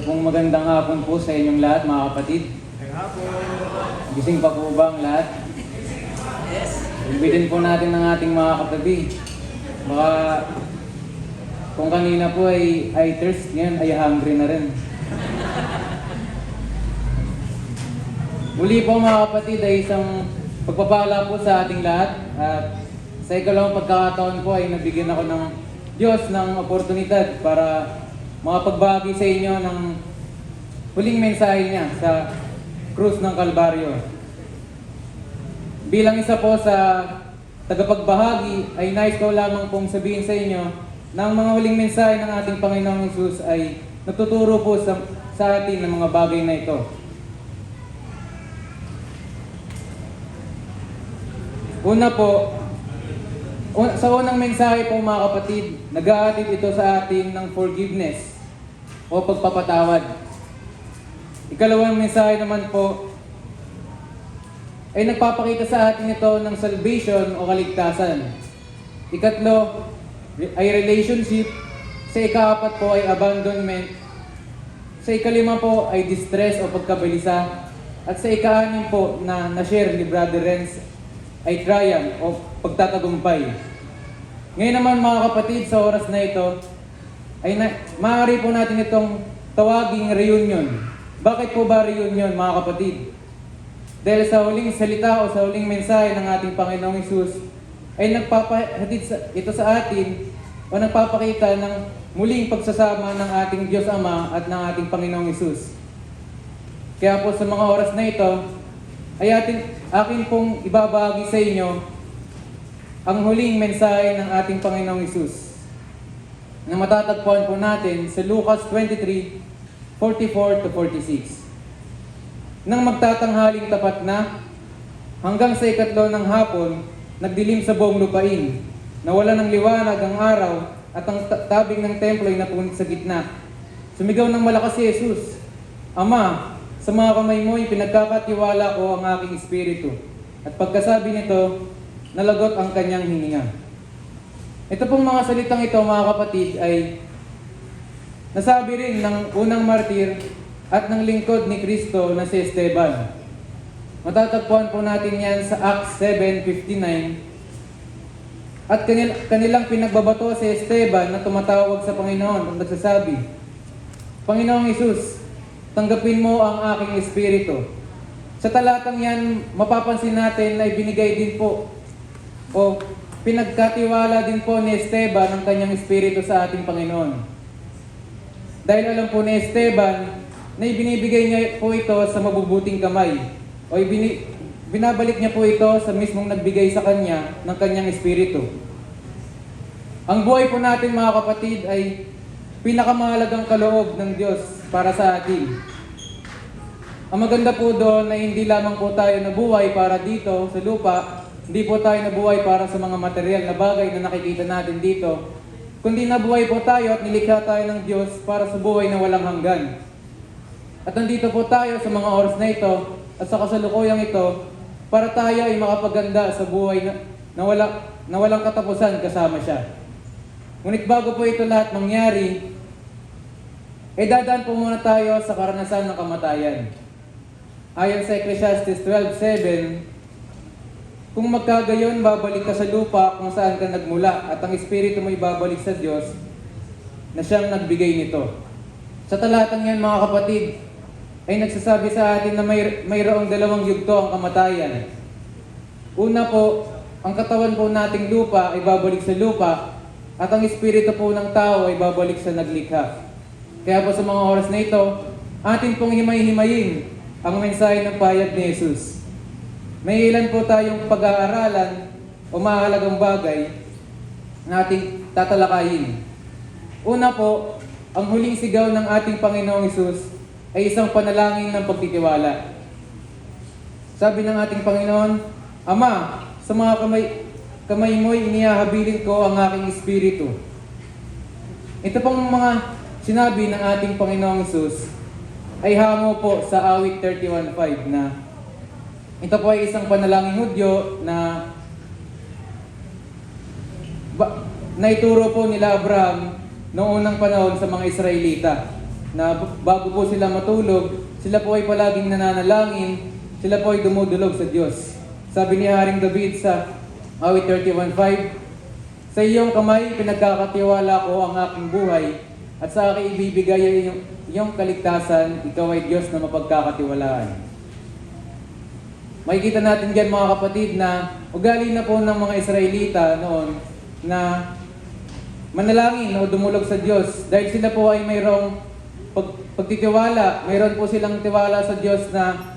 Ito pong magandang hapon po sa inyong lahat mga kapatid. Gising pa po ba ang lahat? Yes. Ibitin po natin ng ating mga katabi. Baka kung kanina po ay, ay thirst, ngayon ay hungry na rin. Muli po mga kapatid ay isang pagpapala po sa ating lahat. At sa ikalawang pagkakataon po ay nabigyan ako ng Diyos ng oportunidad para makapagbagi sa inyo ng huling mensahe niya sa krus ng Kalbaryo. Bilang isa po sa tagapagbahagi ay nais ko lamang pong sabihin sa inyo na ang mga huling mensahe ng ating Panginoong Yesus ay natuturo po sa, sa atin ng mga bagay na ito. Una po, un- sa unang mensahe po mga kapatid, nag-aatid ito sa atin ng forgiveness o pagpapatawad. Ikalawang mensahe naman po, ay nagpapakita sa atin ito ng salvation o kaligtasan. Ikatlo ay relationship. Sa ikaapat po ay abandonment. Sa ikalima po ay distress o pagkabalisa. At sa ikaanim po na na-share ni Brother Renz ay triumph o pagtatagumpay. Ngayon naman mga kapatid, sa oras na ito, ay na, maaari po natin itong tawaging reunion. Bakit po ba reunion mga kapatid? Dahil sa huling salita o sa huling mensahe ng ating Panginoong Isus ay nagpapahatid sa, ito sa atin o nagpapakita ng muling pagsasama ng ating Diyos Ama at ng ating Panginoong Isus. Kaya po sa mga oras na ito, ay atin, akin pong ibabagi sa inyo ang huling mensahe ng ating Panginoong Isus na matatagpuan po natin sa Lucas 23, 44 to 46. Nang magtatanghaling tapat na, hanggang sa ikatlo ng hapon, nagdilim sa buong lupain, nawala ng liwanag ang araw at ang ta- tabing ng templo ay napunit sa gitna. Sumigaw ng malakas si Jesus, Ama, sa mga kamay mo pinagkakatiwala ko ang aking espiritu. At pagkasabi nito, nalagot ang kanyang hininga. Ito pong mga salitang ito mga kapatid ay nasabi rin ng unang martir at ng lingkod ni Kristo na si Esteban. Matatagpuan po natin yan sa Acts 7.59 at kanil, kanilang pinagbabato si Esteban na tumatawag sa Panginoon at nagsasabi, Panginoong Isus, tanggapin mo ang aking espiritu. Sa talatang yan, mapapansin natin na ibinigay din po o pinagkatiwala din po ni Esteban ang kanyang espiritu sa ating Panginoon. Dahil alam po ni Esteban na ibinibigay niya po ito sa mabubuting kamay o ibini, binabalik niya po ito sa mismong nagbigay sa kanya ng kanyang espiritu. Ang buhay po natin mga kapatid ay pinakamahalagang kaloob ng Diyos para sa atin. Ang maganda po doon na hindi lamang po tayo nabuhay para dito sa lupa, hindi po tayo nabuhay para sa mga material na bagay na nakikita natin dito, kundi nabuhay po tayo at nilikha tayo ng Diyos para sa buhay na walang hanggan. At nandito po tayo sa mga oras na ito at sa kasalukuyang ito para tayo ay makapaganda sa buhay na, na, wala, na walang katapusan kasama siya. Ngunit bago po ito lahat mangyari, ay dadaan po muna tayo sa karanasan ng kamatayan. Ayon sa Ecclesiastes 12.7, kung magkagayon, babalik ka sa lupa kung saan ka nagmula at ang Espiritu mo ibabalik sa Diyos na siyang nagbigay nito. Sa talatang yan mga kapatid, ay nagsasabi sa atin na may, mayroong dalawang yugto ang kamatayan. Una po, ang katawan po nating lupa ay babalik sa lupa at ang espiritu po ng tao ay babalik sa naglikha. Kaya po sa mga oras na ito, atin pong himay-himayin ang mensahe ng payag ni Jesus. May ilan po tayong pag-aaralan o mahalagang bagay na ating tatalakayin. Una po, ang huling sigaw ng ating Panginoong Isus ay isang panalangin ng pagtitiwala. Sabi ng ating Panginoon, Ama, sa mga kamay, kamay mo'y inihahabilin ko ang aking espiritu. Ito pong mga sinabi ng ating Panginoong Isus ay hango po sa awit 31.5 na ito po ay isang panalangin hudyo na ba, naituro po nila Abraham noong unang panahon sa mga Israelita. na bago po sila matulog, sila po ay palaging nananalangin, sila po ay dumudulog sa Diyos. Sabi ni Haring David sa awit 31.5, Sa iyong kamay pinagkakatiwala ko ang aking buhay, at sa akin ibibigay ang iyong, iyong kaligtasan, ikaw ay Diyos na mapagkakatiwalaan. Makikita natin dyan mga kapatid na ugali na po ng mga Israelita noon na manalangin o dumulog sa Diyos dahil sila po ay mayroong pag, pagtitiwala, mayroon po silang tiwala sa Diyos na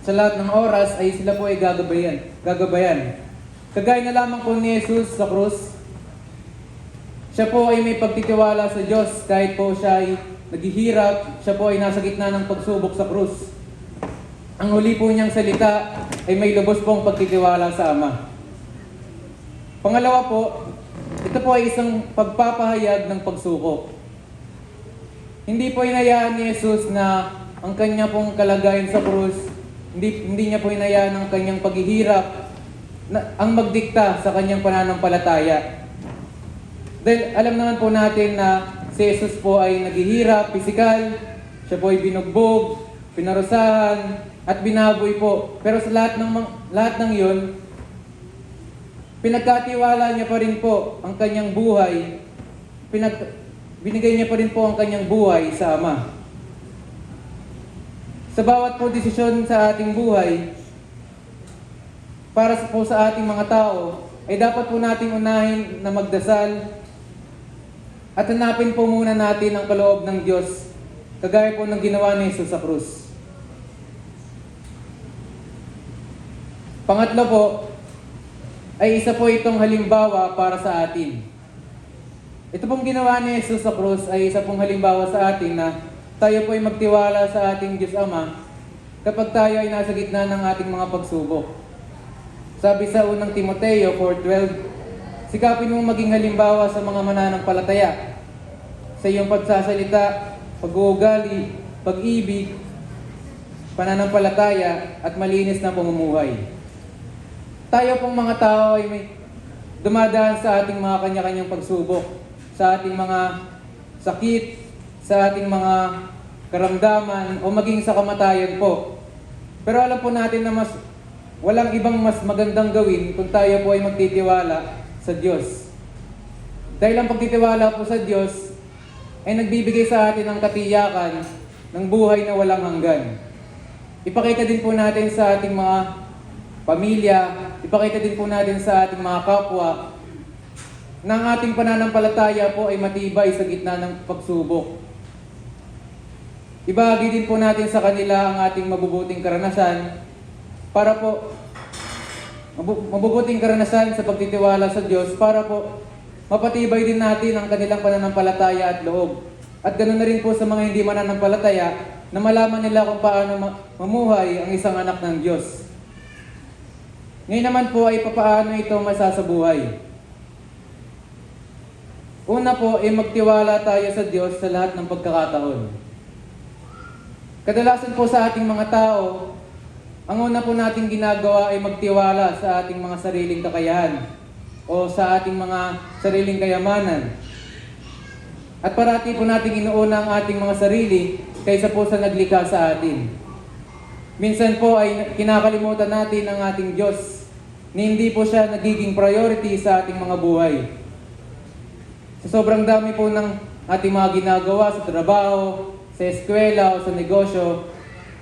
sa lahat ng oras ay sila po ay gagabayan. gagabayan. Kagaya na lamang po ni Jesus sa krus, siya po ay may pagtitiwala sa Diyos kahit po siya ay naghihirap, siya po ay nasa gitna ng pagsubok sa krus. Ang huli po niyang salita ay may lubos pong pagtitiwala sa Ama. Pangalawa po, ito po ay isang pagpapahayag ng pagsuko. Hindi po inayaan ni Jesus na ang kanya pong kalagayan sa krus, hindi, hindi niya po inayaan ang kanyang paghihirap na, ang magdikta sa kanyang pananampalataya. Dahil alam naman po natin na si Jesus po ay naghihirap, pisikal, siya po ay binugbog, pinarusahan, at binaboy po. Pero sa lahat ng, lahat ng yon, pinagkatiwala niya pa rin po ang kanyang buhay, pinag, binigay niya pa rin po ang kanyang buhay sa Ama. Sa bawat po desisyon sa ating buhay, para sa- po sa ating mga tao, ay dapat po nating unahin na magdasal at hanapin po muna natin ang kaloob ng Diyos, kagaya po ng ginawa ni Jesus sa krus. Pangatlo po, ay isa po itong halimbawa para sa atin. Ito pong ginawa ni Jesus sa krus ay isa pong halimbawa sa atin na tayo po ay magtiwala sa ating Diyos Ama kapag tayo ay nasa gitna ng ating mga pagsubok. Sabi sa unang Timoteo 4.12, Sikapin mong maging halimbawa sa mga mananampalataya sa iyong pagsasalita, pag-uugali, pag-ibig, pananampalataya at malinis na pamumuhay. Tayo pong mga tao ay may dumadaan sa ating mga kanya-kanyang pagsubok, sa ating mga sakit, sa ating mga karamdaman o maging sa kamatayan po. Pero alam po natin na mas walang ibang mas magandang gawin kung tayo po ay magtitiwala sa Diyos. Dahil ang pagtitiwala po sa Diyos ay nagbibigay sa atin ng katiyakan ng buhay na walang hanggan. Ipakita din po natin sa ating mga pamilya, ipakita din po natin sa ating mga kapwa na ang ating pananampalataya po ay matibay sa gitna ng pagsubok. Ibahagi din po natin sa kanila ang ating mabubuting karanasan para po mabu- mabubuting karanasan sa pagtitiwala sa Diyos para po mapatibay din natin ang kanilang pananampalataya at loob. At ganoon na rin po sa mga hindi mananampalataya na malaman nila kung paano ma- mamuhay ang isang anak ng Diyos. Ngayon naman po ay papaano ito masasabuhay. Una po ay magtiwala tayo sa Diyos sa lahat ng pagkakataon. Kadalasan po sa ating mga tao, ang una po nating ginagawa ay magtiwala sa ating mga sariling kakayahan o sa ating mga sariling kayamanan. At parati po nating inuuna ang ating mga sarili kaysa po sa naglikha sa atin. Minsan po ay kinakalimutan natin ang ating Diyos na hindi po siya nagiging priority sa ating mga buhay. Sa sobrang dami po ng ating mga ginagawa sa trabaho, sa eskwela o sa negosyo,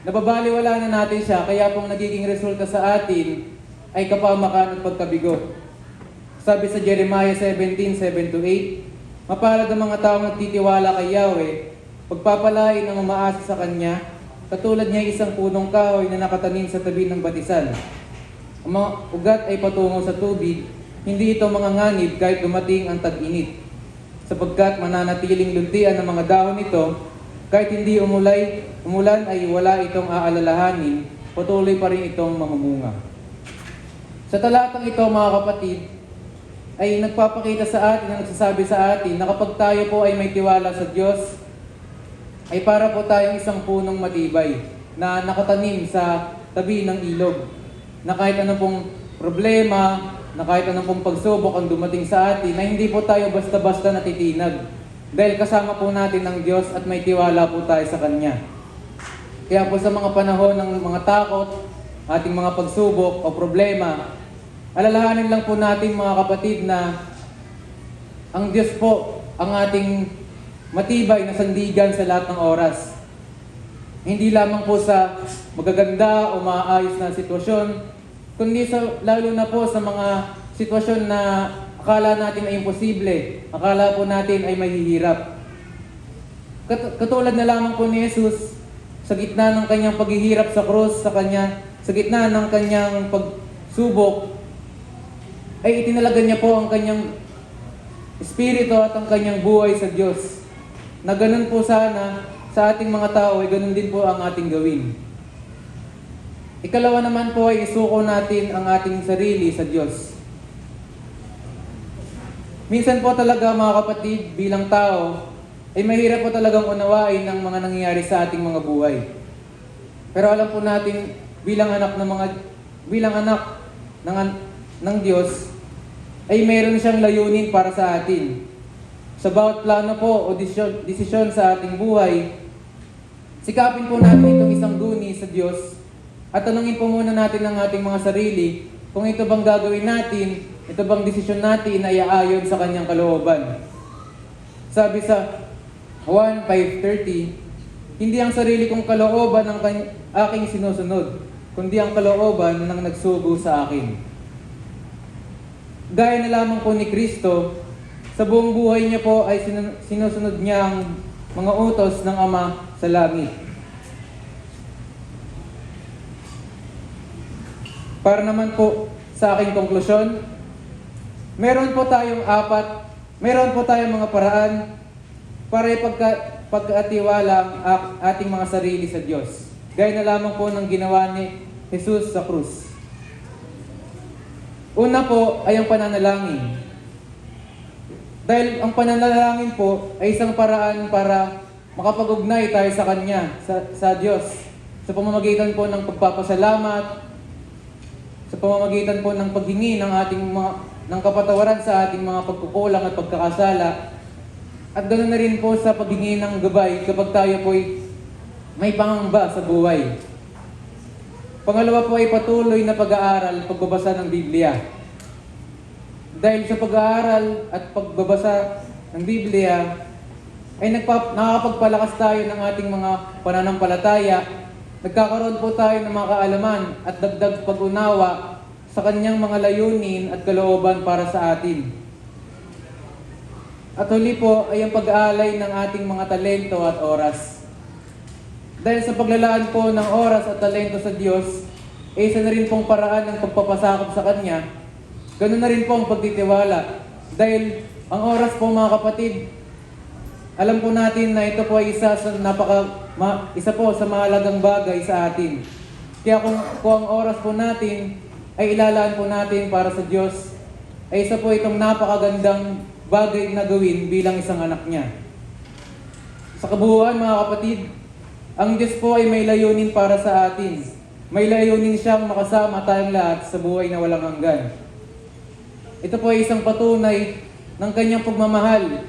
nababaliwala na natin siya kaya pong nagiging resulta sa atin ay kapamakan at pagkabigo. Sabi sa Jeremiah 17, 7-8, Mapalad ang mga taong nagtitiwala kay Yahweh, pagpapalain ang umaasa sa Kanya, katulad niya isang punong kahoy na nakatanim sa tabi ng batisan. Ang mga ugat ay patungo sa tubig, hindi ito mga nganib kahit dumating ang tag-init. Sapagkat mananatiling luntian ang mga dahon nito, kahit hindi umulay, umulan ay wala itong aalalahanin, patuloy pa rin itong mamumunga. Sa talatang ito mga kapatid, ay nagpapakita sa atin, nagsasabi sa atin na kapag tayo po ay may tiwala sa Diyos, ay para po tayong isang punong matibay na nakatanim sa tabi ng ilog. Na kahit anong pong problema, na kahit anong pong pagsubok ang dumating sa atin, na hindi po tayo basta-basta natitinag. Dahil kasama po natin ng Diyos at may tiwala po tayo sa Kanya. Kaya po sa mga panahon ng mga takot, ating mga pagsubok o problema, alalahanin lang po natin mga kapatid na ang Diyos po ang ating matibay na sandigan sa lahat ng oras. Hindi lamang po sa magaganda o maayos na sitwasyon, kundi sa, lalo na po sa mga sitwasyon na akala natin ay imposible, akala po natin ay mahihirap. Kat- katulad na lamang po ni Jesus, sa gitna ng kanyang paghihirap sa krus, sa kanya, sa gitna ng kanyang pagsubok, ay itinalagan niya po ang kanyang espiritu at ang kanyang buhay sa Diyos. Na ganun po sana sa ating mga tao ay ganun din po ang ating gawin. Ikalawa naman po ay isuko natin ang ating sarili sa Diyos. Minsan po talaga mga kapatid, bilang tao, ay mahirap po talagang unawain ng mga nangyayari sa ating mga buhay. Pero alam po natin bilang anak ng mga bilang anak ng ng Diyos ay meron siyang layunin para sa atin. Sa bawat plano po o desisyon, desisyon sa ating buhay, sikapin po natin itong isang guni sa Diyos at tanungin po muna natin ang ating mga sarili kung ito bang gagawin natin, ito bang desisyon natin ay aayon sa kanyang kalooban. Sabi sa 1.5.30, hindi ang sarili kong kalooban ang aking sinusunod, kundi ang kalooban ng nagsugo sa akin. Gaya na lamang po ni Kristo, sa buong buhay niya po ay sinu- sinusunod niya ang mga utos ng Ama sa langit. Para naman po sa aking konklusyon, meron po tayong apat, meron po tayong mga paraan para ipagka, pagkatiwala ang ating mga sarili sa Diyos. Gaya na lamang po ng ginawa ni Jesus sa krus. Una po ay ang pananalangin. Dahil ang pananalangin po ay isang paraan para makapag-ugnay tayo sa Kanya, sa, sa Diyos. Sa pamamagitan po ng pagpapasalamat, sa pamamagitan po ng paghingi ng ating mga ng kapatawaran sa ating mga pagkukulang at pagkakasala. At ganoon na rin po sa paghingi ng gabay kapag tayo po may pangamba sa buhay. Pangalawa po ay patuloy na pag-aaral, pagbabasa ng Biblia. Dahil sa pag-aaral at pagbabasa ng Biblia, ay nagpa, nakakapagpalakas tayo ng ating mga pananampalataya. Nagkakaroon po tayo ng mga kaalaman at dagdag pag-unawa sa kanyang mga layunin at kalooban para sa atin. At huli po ay ang pag-aalay ng ating mga talento at oras. Dahil sa paglalaan po ng oras at talento sa Diyos, ay isa na rin pong paraan ng pagpapasakop sa Kanya. Ganun na rin po ang pagtitiwala. Dahil ang oras po mga kapatid, alam po natin na ito po ay isa sa napaka ma, isa po sa mahalagang bagay sa atin. Kaya kung, kung ang oras po natin ay ilalaan po natin para sa Diyos, ay isa po itong napakagandang bagay na gawin bilang isang anak niya. Sa kabuuan mga kapatid, ang Diyos po ay may layunin para sa atin. May layunin siyang makasama tayong lahat sa buhay na walang hanggan. Ito po ay isang patunay ng kanyang pagmamahal,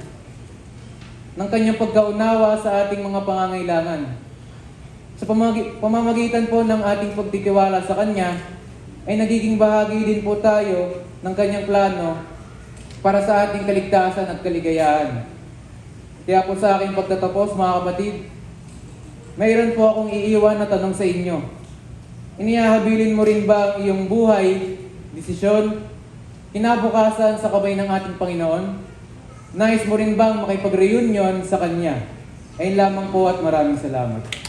ng kanyang pagkaunawa sa ating mga pangangailangan. Sa pamamagitan po ng ating pagtitiwala sa Kanya, ay nagiging bahagi din po tayo ng Kanyang plano para sa ating kaligtasan at kaligayahan. Kaya po sa aking pagtatapos mga kapatid, mayroon po akong iiwan na tanong sa inyo. Inihahabilin mo rin ba ang iyong buhay, desisyon, kinabukasan sa kamay ng ating Panginoon? Nais mo rin bang makipag-reunion sa Kanya? Ayun lamang po at maraming salamat.